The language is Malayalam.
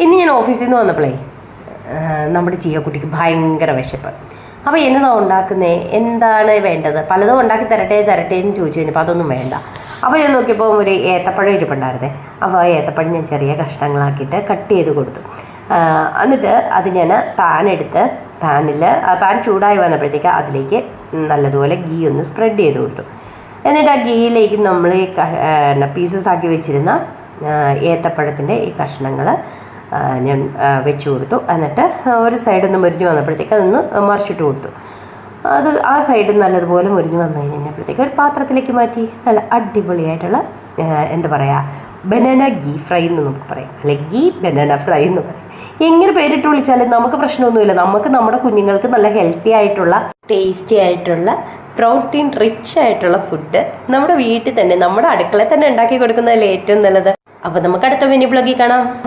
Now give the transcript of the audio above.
ഇന്ന് ഞാൻ ഓഫീസിൽ നിന്ന് വന്നപ്പോഴേ നമ്മുടെ ചീയക്കുട്ടിക്ക് ഭയങ്കര വിശപ്പ്. അപ്പോൾ എന്നതാ ഉണ്ടാക്കുന്നേ? എന്താണ് വേണ്ടത്? പലതും ഉണ്ടാക്കി തരട്ടെ തരട്ടെ എന്ന് ചോദിച്ചു കഴിഞ്ഞപ്പോൾ അതൊന്നും വേണ്ട. അപ്പോൾ ഞാൻ നോക്കിയപ്പോൾ ഒരു ഏത്തപ്പഴം ഇരിപ്പുണ്ടായിരുന്നേ. അപ്പോൾ ആ ഏത്തപ്പഴം ഞാൻ ചെറിയ കഷ്ണങ്ങളാക്കിയിട്ട് കട്ട് ചെയ്ത് കൊടുത്തു. എന്നിട്ട് അത് ഞാൻ പാൻ എടുത്ത് പാനിൽ പാൻ ചൂടായി വന്നപ്പോഴത്തേക്ക് അതിലേക്ക് നല്ലതുപോലെ ഗീ ഒന്ന് സ്പ്രെഡ് ചെയ്ത് കൊടുത്തു. എന്നിട്ട് ആ ഗീയിലേക്ക് നമ്മൾ പീസസ് ആക്കി വെച്ചിരുന്ന ഏത്തപ്പഴത്തിന്റെ ഈ കഷ്ണങ്ങൾ ഞാൻ വെച്ചു കൊടുത്തു. എന്നിട്ട് ഒരു സൈഡൊന്ന് മുരിഞ്ഞ് വന്നപ്പോഴത്തേക്ക് അതൊന്ന് മറിച്ചിട്ട് കൊടുത്തു. അത് ആ സൈഡ് നല്ലതുപോലെ മുരിഞ്ഞ് വന്നു കഴിഞ്ഞപ്പോഴത്തേക്ക് ഒരു പാത്രത്തിലേക്ക് മാറ്റി. നല്ല അടിപൊളിയായിട്ടുള്ള എന്താ പറയുക ബനാന ഗീ ഫ്രൈ എന്ന് നമുക്ക് പറയാം. അല്ലെങ്കിൽ ഗീ ബനാന ഫ്രൈ എന്ന് പറയാം. എങ്ങനെ പേരിട്ട് വിളിച്ചാലും നമുക്ക് പ്രശ്നമൊന്നുമില്ല. നമുക്ക് നമ്മുടെ കുഞ്ഞുങ്ങൾക്ക് നല്ല ഹെൽത്തി ആയിട്ടുള്ള ടേസ്റ്റി ആയിട്ടുള്ള പ്രോട്ടീൻ റിച്ച് ആയിട്ടുള്ള ഫുഡ് നമ്മുടെ വീട്ടിൽ തന്നെ നമ്മുടെ അടുക്കളയിൽ തന്നെ ഉണ്ടാക്കി കൊടുക്കുന്നതല്ലേ ഏറ്റവും നല്ലത്. അപ്പോൾ നമുക്ക് അടുത്ത മിനി ബ്ലോഗിൽ കാണാം.